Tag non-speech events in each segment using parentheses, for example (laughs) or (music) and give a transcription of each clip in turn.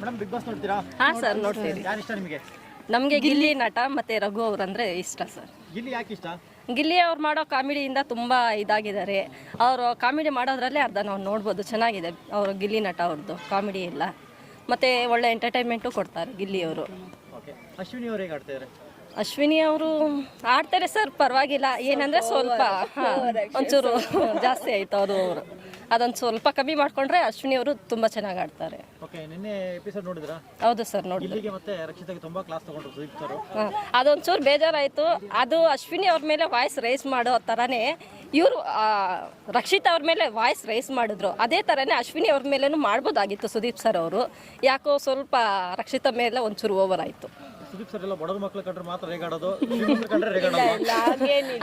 Madam big boss ನೋಡ್ತೀರಾ? ಹಾ sir ನೋಡ್ತೀವಿ. ಯಾರು ಇಷ್ಟ ನಿಮಗೆ? ನಮಗೆ ಗಿಲ್ಲಿ ನಟ ಮತ್ತೆ ರಘು ಅವ್ರಂದ್ರೆ ಇಷ್ಟ ಸರ್ ಗಿಲ್ಲಿ ಯಾಕೆ ಇಷ್ಟ? ಗಿಲ್ಲಿ ಅವ್ರು ಮಾಡೋ ಕಾಮಿಡಿಯಿಂದ ತುಂಬ ಇದಾಗಿದ್ದಾರೆ. ಅವರು ಕಾಮಿಡಿ ಮಾಡೋದ್ರಲ್ಲೇ ಅರ್ಧ ನಾವು ನೋಡ್ಬೋದು ಚೆನ್ನಾಗಿದೆ ಅವರು ಗಿಲ್ಲಿ ನಟ ಅವ್ರದ್ದು ಕಾಮಿಡಿ ಇಲ್ಲ ಮತ್ತು ಒಳ್ಳೆ ಎಂಟರ್ಟೈನ್ಮೆಂಟು ಕೊಡ್ತಾರೆ ಗಿಲ್ಲಿ ಅವರು. ಅಶ್ವಿನಿ ಅವ್ರು ಹೇಗೆ ಅಶ್ವಿನಿ ಅವರು ಆಡ್ತಾರೆ ಸರ್ ಪರವಾಗಿಲ್ಲ. ಏನಂದ್ರೆ ಸ್ವಲ್ಪ ಹಾ, ಒಂಚೂರು ಜಾಸ್ತಿ ಆಯ್ತು ಅವರು ಅವರು. ಅದೊಂದು ಸ್ವಲ್ಪ ಕಮ್ಮಿ ಮಾಡ್ಕೊಂಡ್ರೆ ಅಶ್ವಿನಿ ಅವರು ತುಂಬ ಚೆನ್ನಾಗಿ ಆಡ್ತಾರೆ. ಓಕೆ ನಿನ್ನೆ ಎಪಿಸೋಡ್ ನೋಡಿದ್ರಾ? ಹೌದು ಸರ್ ನೋಡಿ ಇಲ್ಲಿಗೆ ಮತ್ತೆ ರಕ್ಷಿತಾಗೆ ತುಂಬಾ ಕ್ಲಾಸ್ ತಗೊಂಡ್ರು ಸುದೀಪ್ ಸರ್ ಹಾ, ಅದೊಂಚೂರು ಬೇಜಾರಾಯಿತು. ಅದು ಅಶ್ವಿನಿ ಅವ್ರ ಮೇಲೆ ವಾಯ್ಸ್ ರೈಸ್ ಮಾಡೋ ಥರನೇ ಇವರು ರಕ್ಷಿತ್ ಅವ್ರ ಮೇಲೆ ವಾಯ್ಸ್ ರೈಸ್ ಮಾಡಿದ್ರು. ಅದೇ ಥರನೇ ಅಶ್ವಿನಿ ಅವ್ರ ಮೇಲೆ ಮಾಡ್ಬೋದಾಗಿತ್ತು ಸುದೀಪ್ ಸರ್ ಅವರು. ಯಾಕೋ ಸ್ವಲ್ಪ ರಕ್ಷಿತ ಮೇಲೆ ಒಂಚೂರು ಓವರ್ ಆಯಿತು. ಸುದೀಪ್ ಸರ್ ಎಲ್ಲ ಬಡವ್ರ ಮಕ್ಳು ಕಂಡ್ರೆ ಮಾತ್ರ ರೇಗಾಡೋದು (laughs) ಶ್ರೀಮಂತರು ಕಂಡ್ರೆ ರೇಗಾಡೋದು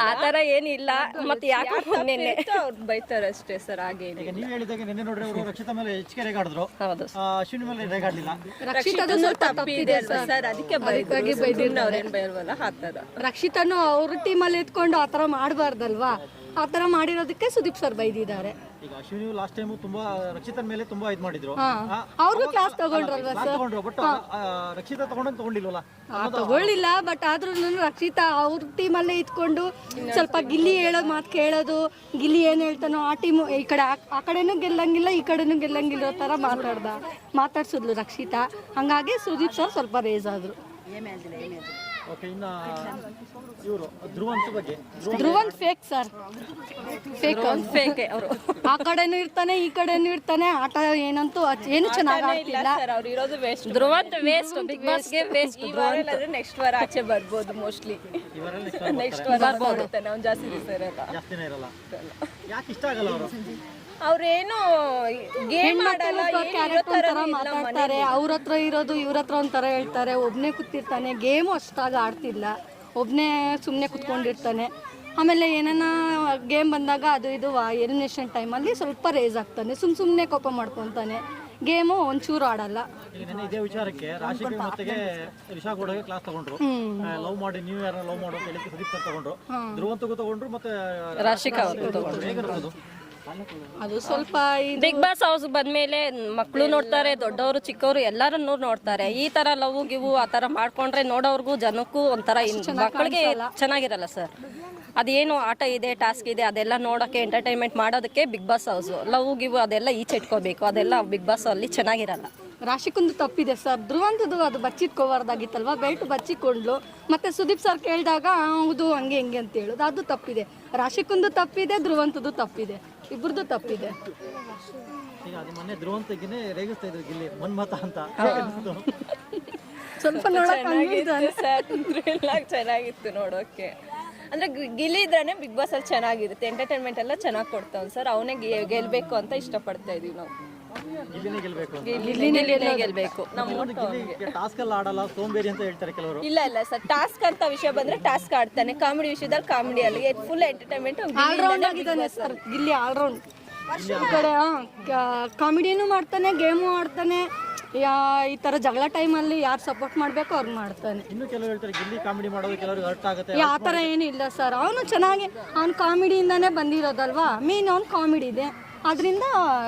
ಆ ಥರ ಏನಿಲ್ಲ ಮತ್ತೆ ಯಾಕೋ ನಿನ್ನೆ. ಅವ್ರು ಬೈತಾರೆ ಅಷ್ಟೇ ಸರ್ ಹಾಗೆ ಈಗ ನೀವು ಹೇಳಿದಾಗೆ ನಿನ್ನೆ ನೋಡ್ರೆ ಅವರು ರಕ್ಷಿತಾ ಮೇಲೆ ಹೆಚ್ಚಿಗೆ ರೇಗಾಡಿದ್ರು ಹೌದು. ಆ, ಅಶ್ವಿನಿ ಮೇಲೆ ರೇಗಾಡ್ಲಿಲ್ಲ ರಕ್ಷಿತನು ತಪ್ಪಿದೆ ಅಲ್ವಾ ಸರ್ ಅದಕ್ಕೆ ಬೈದ್ರು. ಅವ್ರೇನ್ ಬೈಲ್ವಲ್ಲ ಆ ಥರ. ರಕ್ಷಿತನು ಅವ್ರ ಟೀಮಲ್ಲಿ ಇದ್ಕೊಂಡು ಆ ಥರ ಮಾಡಬಾರ್ದಲ್ವಾ? ಆತರ ಥರ ಮಾಡಿರೋದಕ್ಕೆ ಸುದೀಪ್ ಸರ್ ಬೈದಿದ್ದಾರೆ. ಈಗ ಅಶ್ವಿನಿ ಲಾಸ್ಟ್ ಟೈಮ್ ತುಂಬಾ ರಕ್ಷಿತನ್ ಮೇಲೆ ತುಂಬಾ ಇದ್ ಮಾಡಿದ್ರು. ಆ, ಅವ್ರಿಗೂ ಕ್ಲಾಸ್ ತಗೊಂಡ್ರಲ್ವಾ class ತಗೊಂಡ್ರು ಬಟ್ ರಕ್ಷಿತಾ ತಗೊಂಡಂಗ್ ತಗೊಂಡಿಲ್ವಲ್ಲ? ತಗೊಳ್ಳಿಲ್ಲ ಬಟ್ ಆದ್ರೂ ರಕ್ಷಿತಾ ಅವ್ರ ಟೀಮಲ್ಲೇ ಇದ್ಕೊಂಡು ಸ್ವಲ್ಪ ಗಿಲ್ಲಿ ಹೇಳೋ ಮಾತು ಕೇಳೋದು ಗಿಲ್ಲಿ ಏನು ಹೇಳ್ತಾನೋ ಆ ಟೀಮ್ ಈ ಕಡೆ ಆ- ಕಡೆನೂ ಗೆಲ್ಲಂಗಿಲ್ಲ ಈ ಕಡೆನೂ ಗೆಲ್ಲಂಗಿಲ್ಲ ತರ ಥರ ಮಾತಾಡ್ದ ಮಾತಾಡ್ಸಿದ್ಲು ರಕ್ಷಿತಾ. ಹಂಗಾಗಿ ಸುದೀಪ್ ಸರ್ ಸ್ವಲ್ಪ ರೇಸ್ ಆದ್ರು. ಓಕೆ ಇನ್ನ ಇವರು ಧ್ರುವಂತ್ ಬಗ್ಗೆ. Dhruvanth fake sir fake fake ಅವರು. ಆ ಕಡೆನೂ ಇರ್ತಾನೆ ಈ ಕಡೆನೂ ಇರ್ತಾನೆ. ಆಟ ಏನಂತೂ ಏನು ಚೆನ್ನಾಗಿ ಆಡ್ತಿಲ್ಲ. ಸರ್ ಅವ್ರು ಇರೋದು waste Dhruvanth waste big waste ಈ ವಾರ ಇಲ್ಲಾಂದ್ರೆ ನೆಕ್ಸ್ಟ್ ವಾರ ಆಚೆ ಬರ್ಬೋದು ಮೋಸ್ಟ್ಲಿ ನೆಕ್ಸ್ಟ್ ವಾರ ಬರ್ಬೋದು ಅವ್ನು ಜಾಸ್ತಿ ದಿವಸ ಇರಲ್ಲ ಜಾಸ್ತಿನೇ ಇರಲ್ಲ. ಯಾಕೆ ಇಷ್ಟ ಆಗಲ್ಲ ಅವರು? ಅವ್ರೇನು ಗೇಮ್ ಆಡಲ್ಲ ಮಾತಾಡ್ತಾರೆ ಅವ್ರ ಹತ್ರ ಇರೋದು ಇವ್ರ ಹತ್ರ ಒಂಥರ ಹೇಳ್ತಾರೆ ಒಬ್ನೇ ಕೂತಿರ್ತಾನೆ ಗೇಮು ಅಷ್ಟಾಗ ಆಡ್ತಿಲ್ಲ ಒಬ್ನೇ ಸುಮ್ಮನೆ ಕುತ್ಕೊಂಡಿರ್ತಾನೆ. ಆಮೇಲೆ ಏನನ್ನ ಗೇಮ್ ಬಂದಾಗ ಅದು ಇದು ಎಲಿಮಿನೇಷನ್ ಟೈಮಲ್ಲಿ ಸ್ವಲ್ಪ ರೇಸ್ ಆಗ್ತಾನೆ ಸುಮ್ ಸುಮ್ಮನೆ ಕೋಪ ಮಾಡ್ಕೊತಾನೆ. ಗೇಮು ಒಂಚೂರು ಆಡಲ್ಲ. ಇದೇ ವಿಚಾರಕ್ಕೆ ರಾಶಿಗೆ ಮತ್ತೆಗೆ ರಿಷಾ ಗೌಡಗೆ ಕ್ಲಾಸ್ ತಗೊಂಡ್ರು. ಲವ್ ಮಾಡಿ ನೀವು ಯಾರನ್ನ ಲವ್ ಮಾಡೋ ಸುದೀಪ್ ಸರ್ ತಗೊಂಡ್ರು. ಧ್ರುವಂತಗೂ ತಗೊಂಡ್ರು ಮತ್ತೆ ರಾಶಿಕಾ ಅವ್ರು ಹೇಗಿರೋದು ಅದು ಸ್ವಲ್ಪ ಬಿಗ್ ಬಾಸ್ ಹೌಸ್ ಬಂದ್ಮೇಲೆ ಮಕ್ಕಳು ನೋಡ್ತಾರೆ ದೊಡ್ಡವರು ಚಿಕ್ಕವರು ಎಲ್ಲರನ್ನೂ ನೋಡ್ತಾರೆ. ಈ ತರ ಲವ್ ಗಿವು ಆ ತರ ಮಾಡ್ಕೊಂಡ್ರೆ ನೋಡೋರ್ಗೂ ಜನಕ್ಕೂ ಒಂಥರ ಮಕ್ಕಳಿಗೆ ಚೆನ್ನಾಗಿರಲ್ಲ ಸರ್ ಅದೇನು ಆಟ ಇದೆ ಟಾಸ್ಕ್ ಇದೆ ಅದೆಲ್ಲ ನೋಡೋಕ್ಕೆ ಎಂಟರ್ಟೈನ್ಮೆಂಟ್ ಮಾಡೋದಕ್ಕೆ ಬಿಗ್ ಬಾಸ್ ಹೌಸ್ ಲವ್ ಗಿವು ಅದೆಲ್ಲ ಈಚೆ ಇಟ್ಕೋಬೇಕು. ಅದೆಲ್ಲ ಬಿಗ್ ಬಾಸ್ ಅಲ್ಲಿ ಚೆನ್ನಾಗಿರಲ್ಲ. ರಾಶಿಕೊಂದು ತಪ್ಪಿದೆ ಸರ್ ಧ್ರುವಂತದ್ದು ಅದು ಬಚ್ಚಿಟ್ಕೋಬಾರ್ದಾಗಿತ್ತಲ್ವಾ ಬೆಲ್ಟ್ ಬಚ್ಚಿಕೊಂಡ್ಲು. ಮತ್ತೆ ಸುದೀಪ್ ಸರ್ ಕೇಳಿದಾಗ ಹೌದು ಹಂಗೆ ಹಿಂಗೆ ಅಂತ ಹೇಳೋದು. ಅದು ತಪ್ಪಿದೆ. ರಾಶಿಕೊಂದು ತಪ್ಪಿದೆ ಧ್ರುವಂತದ್ದು ತಪ್ಪಿದೆ. ಇಬ್ರದ್ದು ತಪ್ಪಿದೆ. ಈಗ ಅದು ಮೊನ್ನೆ ಧ್ರುವಂತಗಿನೇ ರೇಗಿಸ್ತಾ ಇದ್ರು ಗಿಲ್ಲಿ ಮನ್ಮತ ಅಂತ. ಸ್ವಲ್ಪ ನೋಡಕ್ ಹಂಗಿದೆ ಸರ್ ಚೆನ್ನಾಗಿತ್ತು ನೋಡೋಕೆ. ಅಂದ್ರೆ ಗಿಲಿ ಗಿಲ್ಲಿ ಇದ್ರೇನೆ ಬಿಗ್ ಬಾಸ್ ಅಲ್ಲಿ ಚೆನ್ನಾಗಿರುತ್ತೆ ಎಂಟರ್ಟೈನ್ಮೆಂಟ್ ಎಲ್ಲ ಚೆನ್ನಾಗಿ ಕೊಡ್ತಾವ್ ಸರ್. ಅವನೇ ಗೆಲ್ಬೇಕು ಅಂತ ಇಷ್ಟಪಡ್ತಾ ಇದೀವಿ ನಾವು. ಗೆಲ್ಬೇಕು ಟಾಸ್ಕ್ ಆಡಲ್ಲ ಸೋಂಬೇರಿ ಅಂತ ಹೇಳ್ತಾರೆ ಕೆಲವರು. ಇಲ್ಲ ಇಲ್ಲ ಸರ್ ಟಾಸ್ಕ್ ಅಂತ ವಿಷಯ ಬಂದ್ರೆ ಟಾಸ್ಕ್ ಆಡ್ತಾನೆ. ಕಾಮಿಡಿ ವಿಷಯದಲ್ಲಿ ಕಾಮಿಡಿ ಅಲ್ಲಿ ಫುಲ್ ಎಂಟರ್ಟೈನ್ಮೆಂಟ್ ಆಲ್ರೌಂಡ್ ಆಗಿದ್ದಾನೆ ಸರ್ ಗಿಲ್ಲಿ ಆಲ್ರೌಂಡ್ ಈ ಕಡೆ ಕಾಮಿಡಿನೂ ಮಾಡ್ತಾನೆ ಗೇಮು ಆಡ್ತಾನೆ. ಯಾ- ಈ ತರ ಜಗಳ ಟೈಮಲ್ಲಿ ಯಾರು ಸಪೋರ್ಟ್ ಮಾಡ್ಬೇಕು ಅವ್ರು ಮಾಡ್ತಾನೆ. ಇನ್ನು ಕೆಲವರು ಹೇಳ್ತಾರೆ ಗಿಲ್ಲಿ ಕಾಮಿಡಿ ಮಾಡೋದು ಕೆಲವರಿಗೆ ಹರ್ಟ್ ಆಗುತ್ತೆ. ಆ ಥರ ಏನಿಲ್ಲ ಸರ್. ಅವನು ಚೆನ್ನಾಗಿ ಅವ್ನು ಕಾಮಿಡಿಯಿಂದಾನೇ ಬಂದಿರೋದಲ್ವಾ? ಮೀನ್ ಅವ್ನು ಕಾಮಿಡಿ ಇದೆ ಅದರಿಂದ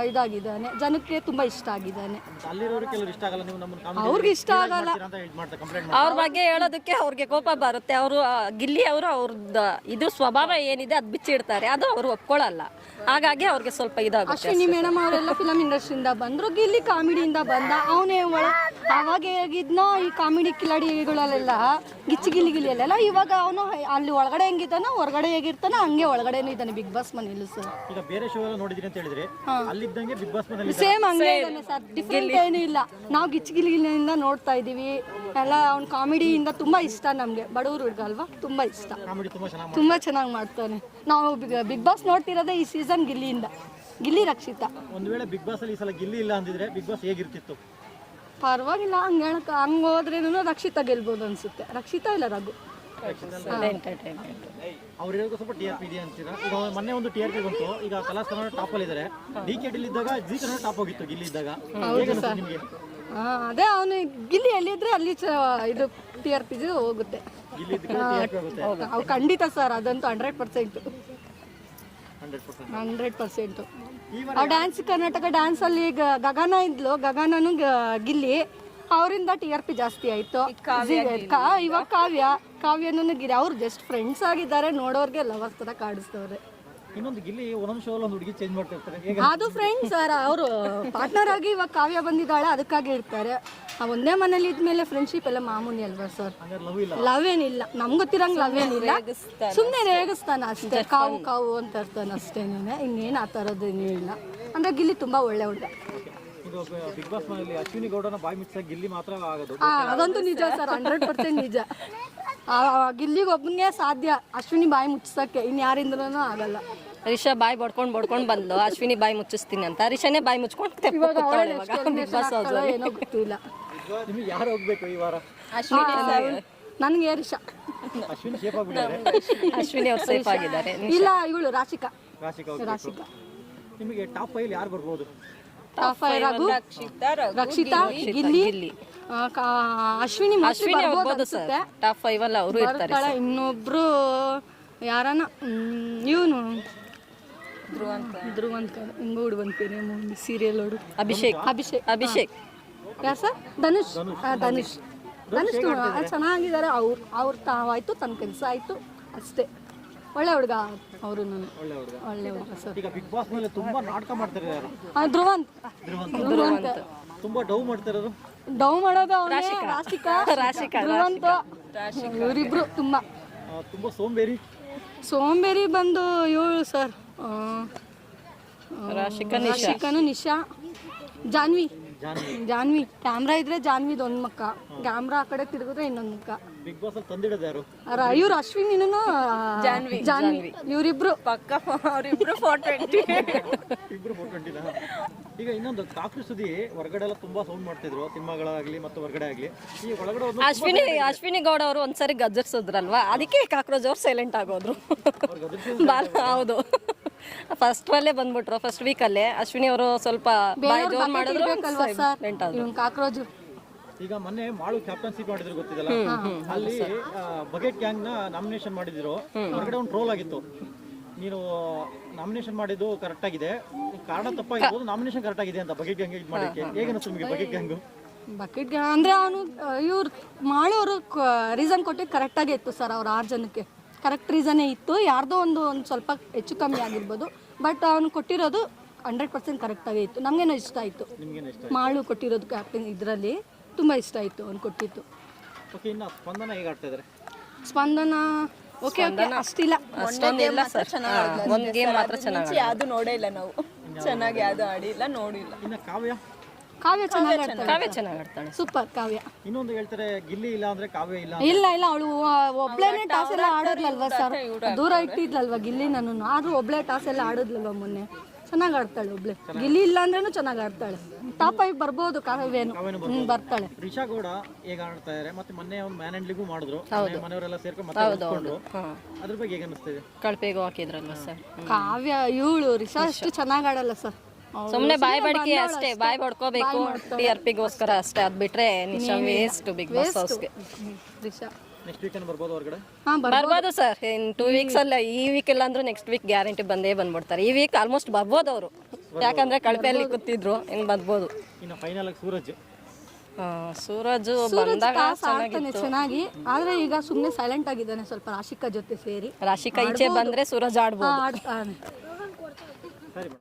ಇದಾಗಿದ್ದಾನೆ. ಜನಕ್ಕೆ ತುಂಬಾ ಇಷ್ಟ ಆಗಿದ್ದಾನೆ. ಅಲ್ಲಿರೋರು ಕೆಲವರು ಇಷ್ಟ ಆಗಲ್ಲ ನೀವು ನಮ್ಮನ್ನ ಕಾಮಿಡಿ ಅವ್ರಿಗೆ ಇಷ್ಟ ಆಗಲ್ಲ. ಅಂತ ಹೇಳಿ ಮಾಡ್ತಾರೆ ಕಂಪ್ಲೇಂಟ್ ಅವ್ರ ಬಗ್ಗೆ ಹೇಳೋದಕ್ಕೆ ಅವ್ರಿಗೆ ಕೋಪ ಬರುತ್ತೆ. ಅವರು ಗಿಲ್ಲಿ ಅವರು ಅವ್ರದ್ದು ಇದು ಸ್ವಭಾವ ಏನಿದೆ ಅದು ಬಿಚ್ಚಿಡ್ತಾರೆ. ಅದು ಅವರು ಒಪ್ಕೊಳ್ಳಲ್ಲ ಹಾಗಾಗಿ ಅವ್ರಿಗೆ ಸ್ವಲ್ಪ ಇದಾಗುತ್ತೆ ಅಶ್ವಿನಿ ಮೇಡಮ್ ಅವರೆಲ್ಲ ಫಿಲಮ್ ಇಂಡಸ್ಟ್ರಿಯಿಂದ ಬಂದ್ರು. ಗಿಲ್ಲಿ ಕಾಮಿಡಿಯಿಂದ ಬಂದ. ಅವನೇ ಒಳ ಅವಾಗ ಹೇಗಿದ್ನ ಈ ಕಾಮಿಡಿ ಕಿಲಾಡಿಗಳಲ್ಲೆಲ್ಲ ಗಿಚ್ಚಿ ಗಿಲ್ಲಿ ಗಿಲಿಯಲ್ಲೆಲ್ಲ ಇವಾಗ ಅವನು ಅಲ್ಲಿ ಒಳಗಡೆ ಹೆಂಗಿದ್ದಾನೋ ಹೊರಗಡೆ ಹೇಗಿರ್ತಾನೋ ಹಂಗೆ ಒಳಗಡೆನೂ ಇದ್ದಾನೆ ಬಿಗ್ ಬಾಸ್ ಮನೇಲಿ ಸರ್ ಈಗ ಬೇರೆ ಶೋ ಎಲ್ಲ ನೋಡಿದ್ರಿ ಅಂತ ಹೇಳಿದ್ರೆ ಅಲ್ಲಿದ್ದಂಗೆ ಬಿಗ್ ಬಾಸ್ ಮನೇಲಿ ಸೇಮ್ ಹಂಗೆ ಇದ್ದಾನೆ ಸರ್. ಡಿಫ್ರೆಂಟ್ ಏನೂ ಇಲ್ಲ. ನಾವು ಗಿಚ್ಚಿಗಿಲಿಯಿಂದ ನೋಡ್ತಾ ಇದ್ದೀವಿ. ಎಲ್ಲ ಅವ್ನ ಕಾಮಿಡಿಯಿಂದ ತುಂಬಾ ಇಷ್ಟ ನಮಗೆ. ಬಡವರು ಹುಡುಗ ಅಲ್ವಾ? ತುಂಬಾ ಇಷ್ಟ. ತುಂಬ ತುಂಬಾ ಚೆನ್ನಾಗಿ ತುಂಬಾ ಚೆನ್ನಾಗಿ ಮಾಡ್ತಾನೆ. ನಾವು ಬಿಗ್ ಬಾಸ್ ನೋಡ್ತಿರೋದೇ ಈ ಸೀಸನ್ ಗಿಲ್ಲಿಯಿಂದ. ಗಿಲ್ಲಿ ರಕ್ಷಿತ. ಒಂದು ವೇಳೆ ಬಿಗ್ ಬಾಸ್ ಅಲ್ಲಿ ಈ ಸಲ ಗಿಲ್ಲಿ ಇಲ್ಲ ಅಂದಿದ್ರೆ ಬಿಗ್ ಬಾಸ್ ಹೇಗಿರ್ತಿತ್ತು? ಪರವಾಗಿಲ್ಲ ಹಂಗೆ ಹೇಳಕ್ ಹಂಗೆ ಹೋದ್ರೇನು ರಕ್ಷಿತಾ ಗೆಲ್ಬೋದು ಅನ್ಸುತ್ತೆ. ರಕ್ಷಿತಾ ಇಲ್ಲ ರಘು. ಅವ್ರು ಹೇಳೋದು ಸ್ವಲ್ಪ ಟಿ ಆರ್ ಪಿ ಇದೆ ಅಂತೀರಾ? ಈಗ ಮೊನ್ನೆ ಒಂದು ಟಿ ಆರ್ ಪಿ ಬಂತು. ಈಗ ಕಲಾಸ್ ಕನ್ನಡ ಟಾಪ್ ಅಲ್ಲಿ ಇದ್ದಾರೆ ಡಿ ಕೆ ಡಿಲ್ ಇದ್ದಾಗ ಜಿ ಕನ್ನಡ ಟಾಪ್ ಹೋಗಿತ್ತು ಗಿಲ್ಲಿ ಇದ್ದಾಗ. ಹೇಗನ್ನಿಸ್ತು ನಿಮ್ಗೆ? ಹಾ, ಅದೇ ಅವನು ಗಿಲ್ಲಿ ಎಲ್ಲಿದ್ರೆ ಅಲ್ಲಿ ಚ- ಇದು ಟಿ ಆರ್ ಪಿ ಹೋಗುತ್ತೆ. ಅವು ಖಂಡಿತ ಸರ್ ಅದಂತೂ ಹಂಡ್ರೆಡ್ ಪರ್ಸೆಂಟ್ ಹಂಡ್ರೆಡ್ ಪರ್ಸೆಂಟ್ ಆ ಪರ್ಸೆಂಟು ಕರ್ನಾಟಕ ಡ್ಯಾನ್ಸ್ ಕರ್ನಾಟಕ ಡ್ಯಾನ್ಸಲ್ಲಿ ಗಗನ ಇದ್ಲು ಗಗನನು ಗ- ಗಿಲ್ಲಿ. ಅವರಿಂದ ಟಿ ಆರ್ ಪಿ ಜಾಸ್ತಿ ಆಯಿತು. ಇವಾಗ ಕಾವ್ಯ. ಕಾವ್ಯನೂ ಗಿರಿ. ಅವ್ರು ಜಸ್ಟ್ ಫ್ರೆಂಡ್ಸ್ ಆಗಿದ್ದಾರೆ ನೋಡೋರ್ಗೆ ಲವರ್ಸ್ ಥರ ಕಾಡಿಸ್ತವ್ರೆ ಇನ್ನೊಂದು ಗಿಲ್ಲಿ ಒಂದೊಂದು ಶೋ ಒಂದು ಹುಡುಗಿ ಚೇಂಜ್ ಮಾಡ್ತಿರ್ತಾರೆ. ಹೇಗೆ ಅದು ಫ್ರೆಂಡ್ಸ್ ಸರ್ ಅವರು ಪಾರ್ಟ್ನರ್ ಆಗಿ ಇವಾಗ ಕಾವ್ಯ ಬಂದಿದ್ದಾಳೆ ಅದಕ್ಕಾಗಿ ಇರ್ತಾರೆ ಆ ಒಂದೇ ಮನೇಲಿ ಇದ್ಮೇಲೆ ಫ್ರೆಂಡ್ಶಿಪ್ ಎಲ್ಲ ಮಾಮೂಲಿ ಅಲ್ವಾ ಸರ್ ಲವ್ ಇಲ್ಲ. ಲವ್ ಏನಿಲ್ಲ. ನಮ್ಗೆ ಗೊತ್ತಿರಂಗ್ ಲವ್ ಏನಿಲ್ಲ. ಸುಮ್ಮನೆ ರೇಗಿಸ್ತಾನ ಅಷ್ಟೇ. ಕಾವು ಕಾವು ಅಂತ ಇರ್ತಾನೆ ಅಷ್ಟೇನೆ. ಇನ್ನೇನು ಆ ಥರದ್ದೇನೂ ಇಲ್ಲ. ಅಂದ್ರೆ ಗಿಲ್ಲಿ ತುಂಬಾ ಒಳ್ಳೆ ಹುಡುಗ. ಬಿಗ್ ಬಾಸ್ ಮನೆಯಲ್ಲಿ ಅಶ್ವಿನಿ ಗೌಡನ ಬಾಯಿ ಮುಚ್ಚಿಸಕ್ಕೆ ಗಿಲ್ಲಿ ಮಾತ್ರ ಆಗೋದು. ಆ, ಅದಂತೂ ನಿಜ ಸರ್ ಹಂಡ್ರೆಡ್ ಪರ್ಸೆಂಟ್ ನಿಜ. ಆ, ಗಿಲ್ಲಿಗೆ ಒಬ್ಬನಿಗೆ ಸಾಧ್ಯ ಅಶ್ವಿನಿ ಬಾಯಿ ಮುಚ್ಚಕ್ಕೆ ಇನ್ಯಾರಿಂದ್ರೂ ಆಗಲ್ಲ. ರಿಷಾ ಬಾಯಿ ಬಡ್ಕೊಂಡು ಬಡ್ಕೊಂಡ್ ಬಂದ್ಲು ಅಶ್ವಿನಿ ಬಾಯಿ ಮುಚ್ಚಿಸ್ತೀನಿ ಅಂತ. ರಿಷಾನೇ ಬಾಯಿ ಮುಚ್ಕೊಂಡು ತೆಪ್ಪ ಇವಾಗ ಅವಳು ಇವಾಗ. ಬಿಗ್ ಬಾಸ್ ಹೌಸ್ ಏನೋ ಗೊತ್ತಿಲ್ಲ. ನಿಮಗೆ ಯಾರು ಹೋಗ್ಬೇಕು ಈ ವಾರ? ನನಗೆ ರಿಷಾ ಅಶ್ವಿನಿ ಶೇಪ್ ಆಗ್ಬಿಟ್ಟಿದ್ದಾರೆ ಅಶ್ವಿನಿ ಅವ್ರು ಸೇಫ್ ಆಗಿದ್ದಾರೆ. ಇಲ್ಲ ಇವಳು ರಾಶಿಕಾ. ರಾಶಿಕಾ ಹೋಗ್ಬೇಕು. ರಾಶಿಕಾ. ನಿಮಗೆ ಟಾಪ್ ಫೈಲ್ ಯಾರು ಬರ್ಬೋದು? Top five Raghu? Rakshita Gilli ಆ, ಕಾ- ಅಶ್ವಿನಿ ಮೋಸ್ಟ್ಲಿ ಅಶ್ವಿನಿ ಬರ್ಬೋದು ಹೋಗ್ಬೋದು ಸರ್. ಅನ್ಸುತ್ತೆ. ಟಾಪ್ ಫೈವ್ ಅಲ್ಲಿ ಅವರು ಇರ್ತಾರೆ ಬರ್ತಾಳೆ ಇನ್ನೊಬ್ರು ಯಾರನ? ಇವನು. ಹಿಂಗ ಸೀರಿಯಲ್ ಹುಡು ಅಭಿಷೇಕ್. ಅಭಿಷೇಕ್. ಅಭಿಷೇಕ್. ಯಾರು ಸರ್? ಧನುಷ್. ಆ, ಧನುಷ್. ಧನುಷ್. ಚೆನ್ನಾಗಿದ್ದಾರೆ. ಅವ್ರು ಅವ್ರ ತಾವಾಯ್ತು ತನ್ನ ಕೆಲಸ ಆಯ್ತು. ಅಷ್ಟೇ. ಒಳ್ಳೆ ಹುಡುಗ. ಅವರು ನಾನು ಒಳ್ಳೆ ಹುಡುಗ. ಒಳ್ಳೆ ಹುಡುಗ ಸರ್. ಈಗ ಬಿಗ್ ಬಾಸ್ ಮೇಲೆ ತುಂಬಾ ನಾಟಕ ಮಾಡ್ತಾರೆ ಯಾರು? ಆ, ಧ್ರುವಂತ್. ಧ್ರುವಂತ. ಧ್ರುವಂತ್. ತುಂಬಾ ಡೌ ಮಾಡ್ತಾರೆ ಡೌ ಮಾಡೋದು ಅವನೇ ರಾಶಿಕಾ. ರಾಶಿಕಾ, ಧ್ರುವಂತ. ಇವರಿಬ್ರು ತುಂಬಾ. ತುಂಬಾ ಸೋಂಬೇರಿ? ಸೋಂಬೇರಿ ಬಂದು ಇವಳು ಸರ್. ರಾಶಿಕಾ ರಾಶಿಕಾನು ನಿಶಾ. ಜಾನ್ವಿ. ಜಾನ್ವಿ. ಕ್ಯಾಮ್ರಾ ಇದ್ರೆ ಜಾನ್ವಿದ್ ಒಂದ್ ಮಕ್ಕ ಕ್ಯಾಮ್ರಾ ಆ ಕಡೆ ತಿರುಗಿದ್ರೆ ಇನ್ನೊಂದ್ ಮುಖ. ಬಿಗ್ ಬಾಸ್ ಅಲ್ಲಿ ತಂದಿಡೋದು ಯಾರು? ಇವ್ರು ಅಶ್ವಿನಿನೂ ಜಾನ್ವಿ ಜಾನ್ವಿ. ಇವರಿಬ್ರು. ಪಕ್ಕ ಅವರಿಬ್ರು ಫೋರ್ ಟ್ವೆಂಟಿ ಇಬ್ರು ಫೋರ್ ಟ್ವೆಂಟಿನ ಈಗ ಇನ್ನೊಂದು ಕಾಕ್ರಿ ಸುದಿ ಹೊರಗಡೆ ಎಲ್ಲ ತುಂಬಾ ಸೌಂಡ್ ಮಾಡ್ತಿದ್ರು ಸಿನಿಮಾಗಳಾಗ್ಲಿ ಮತ್ತು ಹೊರಗಡೆ ಆಗ್ಲಿ. ಈ ಒಳಗಡೆ ಅಶ್ವಿನಿ ಅಶ್ವಿನಿ ಗೌಡ ಅವರು ಒಂದ್ಸರಿ ಗಜ್ಜರ್ಸಿದ್ರಲ್ವಾ? ಅದಕ್ಕೆ ಕಾಕ್ರೋಜ್ ಅವ್ರು ಸೈಲೆಂಟ್ ಆಗೋದ್ರು. ಬಾಲ ಹೌದು. ಫಸ್ಟ್ ಅಲ್ಲೇ ಬಂದ್ಬಿಟ್ರು ಫಸ್ಟ್ ವೀಕಲ್ಲೇ ಅಶ್ವಿನಿ ಅವರು ಸ್ವಲ್ಪ ಬಾಯಿ ಜೋರ್ ಮಾಡಿದ್ರು ಕಾಕ್ರೋಜು ಈಗ ಮೊನ್ನೆ ಮಾಳು ಕ್ಯಾಪ್ಟನ್ಸಿ ಮಾಡಿದ್ರು ಗೊತ್ತಿದಲ್ಲ ಅಲ್ಲಿ ಬಗೆಟ್ ಗ್ಯಾಂಗ್ನ ನಾಮಿನೇಷನ್ ಮಾಡಿದ್ರು. ಹೊರಗಡೆ ಒಂದು ಟ್ರೋಲ್ ಆಗಿತ್ತು. ನೀನು ನಾಮಿನೇಷನ್ ಮಾಡಿದ್ದು ಕರೆಕ್ಟ್ ಆಗಿದೆ. ಕಾರಣ ತಪ್ಪಾಗಿರ್ಬೋದು ನಾಮಿನೇಷನ್ ಕರೆಕ್ಟ್ ಆಗಿದೆ ಅಂತ ಬಗೆಟ್ ಗ್ಯಾಂಗ್ ಇದು ಮಾಡಕ್ಕೆ. ಹೇಗೆ ಅನಿಸ್ತು ನಿಮಗೆ ಬಗೆಟ್ ಗ್ಯಾಂಗ್ ಬಕೆಟ್ಗೆ ಅಂದ್ರೆ ಅವನು ಇವ್ರು ಮಾಡೋರು ರೀಸನ್ ಕೊಟ್ಟಿದ್ದು ಕರೆಕ್ಟಾಗೇ ಇತ್ತು ಸರ್ ಅವ್ರ ಆರು ಜನಕ್ಕೆ. ಕರೆಕ್ಟ್ ರೀಸನೇ ಇತ್ತು. ಯಾರ್ದೋ ಒಂದು ಒಂದು ಸ್ವಲ್ಪ ಹೆಚ್ಚು ಕಮ್ಮಿ ಆಗಿರ್ಬೋದು. ಬಟ್ ಅವನು ಕೊಟ್ಟಿರೋದು ಹಂಡ್ರೆಡ್ ಪರ್ಸೆಂಟ್ ಕರೆಕ್ಟಾಗೇ ಇತ್ತು. ನಮಗೇನೋ ಇಷ್ಟ ಆಯ್ತು. ಮಾಳು ಕೊಟ್ಟಿರೋದು ಕ್ಯಾಪ್ಟನ್ ಇದರಲ್ಲಿ. ತುಂಬ ಇಷ್ಟ ಆಯಿತು ಅವ್ನು ಕೊಟ್ಟಿತ್ತು ಓಕೆ ಇನ್ನು ಸ್ಪಂದನ ಹೇಗೆ ಆಡ್ತಾ ಇದ್ದಾರೆ ಸ್ಪಂದನ ಓಕೆ ಓಕೆ ಅಷ್ಟಿಲ್ಲ. ಅಷ್ಟೊಂದಿಲ್ಲ ಸರ್. ಒಂದು ಗೇಮ್ ಮಾತ್ರ ಚೆನ್ನಾಗಿ ಯಾವುದು ನೋಡೇ ಇಲ್ಲ ನಾವು. ಚೆನ್ನಾಗಿ ಯಾವುದು ಆಡಿಲ್ಲ ನೋಡಿಲ್ಲ. ಇನ್ನು ಕಾವ್ಯ? ಕಾವ್ಯ ಚೆನ್ನಾಗಿ ಆಡ್ತಾಳೆ. ಕಾವ್ಯ ಚೆನ್ನಾಗಿ ಆಡ್ತಾಳೆ. ಸೂಪರ್ ಕಾವ್ಯ. ಇನ್ನೊಂದು ಹೇಳ್ತಾರೆ ಗಿಲ್ಲಿ ಇಲ್ಲ ಅಂದ್ರೆ ಕಾವ್ಯ ಇಲ್ಲ ಇಲ್ಲ ಇಲ್ಲ ಅವಳು ಒಬ್ಳೇನೆ ಟಾಸ್ ಎಲ್ಲ ಆಡೋದ್ಲಲ್ವಾ ಸರ್? ದೂರ ಇಟ್ಟಿದ್ಲಲ್ವಾ ಗಿಲ್ಲಿ ನಾನು ಆದ್ರೂ ಒಬ್ಳೆ ಟಾಸ್ ಎಲ್ಲ ಆಡೋದ್ಲಲ್ವಾ ಮೊನ್ನೆ? ಚೆನ್ನಾಗಿ ಆಡ್ತಾಳೆ ಒಬ್ಳೆ. ಗಿಲ್ಲಿ ಇಲ್ಲ ಅಂದ್ರೂ ಚೆನ್ನಾಗಿ ಆಡ್ತಾಳೆ. ಟಾಪ್ ಐ ಬರ್ಬೋದು ಕಾವ್ಯವೇನು. ಹ್ಮ್ ಬರ್ತಾಳೆ. ರಿಷಾ ಗೌಡ ಈಗ ಆಡ್ತಾ ಇದಾರೆ ಮತ್ತೆ ಮೊನ್ನೆ ಒಂದು ಮ್ಯಾನ್ ಹ್ಯಾಂಡ್ಲಿಗೂ ಮಾಡಿದ್ರು. ಮನೆ- ಮನೆಯವರೆಲ್ಲ ಸೇರ್ಕೊಂಡು ಮತ್ತೆ ಹೊಂದ್ಕೊಂಡ್ರು. ಅದ್ರ ಬಗ್ಗೆ ಹೇಗೆ ಅನಿಸ್ತಿದೆ ಕಳ್ಪೆಗೂ ಹಾಕಿದ್ರಲ್ವ ಸರ್? ಕಾವ್ಯ ಇವಳು ರಿಷಾ ಅಷ್ಟು ಚೆನ್ನಾಗಿ ಆಡಲ್ಲ ಸರ್. ಸುಮ್ನೆ ಬಾಯ್ ಬಡಿಕೆ ಅಷ್ಟೇ ಬಾಯ್ ಬಡ್ಕೋಬೇಕು. ಟಿ ಆರ್ ಪಿಗೋಸ್ಕರ ಅಷ್ಟೇ. ಅದ್ ಬಿಟ್ರೆ ನಿಶಾ ವೇಸ್ಟ್ ಬಿಗ್ ಬಾಸ್ ಹೌಸ್ಗೆ. ರಿಷಾ. ನೆಕ್ಸ್ಟ್ ವೀಕೆಂಡ್ ಬರ್ಬೋದು ಹೊರಗಡೆ? ಹಾ ಬರ್ ಬರ್ಬೋದು ಸರ್. ಇನ್ ಟೂ ವೀಕ್ಸ್ ಅಲ್ಲ ಈ ವೀಕ್ ಇಲ್ಲ ಅಂದ್ರೆ ನೆಕ್ಸ್ಟ್ ವೀಕ್ ಗ್ಯಾರಂಟಿ ಬಂದೇ ಬಂದ್ಬಿಡ್ತಾರೆ. ಈ ವೀಕ್ ಆಲ್ಮೋಸ್ಟ್ ಬರ್ಬೋದು ಅವರು. ಯಾಕಂದ್ರೆ ಕಳಪೆಯಲ್ಲಿ ಕೂತಿದ್ರು ಇನ್ ಬರ್ಬೋದು. ಇನ್ನು ಫೈನಲ್ ಆಗಿ ಸೂರಜ್. ಆ, ಸೂರಜ್ ಬಂದಾಗ ಚೆನ್ನಾಗಿ ಆದ್ರೆ ಈಗ ಸುಮ್ನೆ ಸೈಲೆಂಟ್ ಆಗಿದ್ದಾನೆ ಸ್ವಲ್ಪ ರಾಶಿಕಾ ಜೊತೆ ಸೇರಿ. ರಾಶಿಕಾ ಈಚೆ ಬಂದ್ರೆ ಸೂರಜ್ ಆಡ್ಬೋದು. ಆಡ್ತಾನೆ. ಸರಿ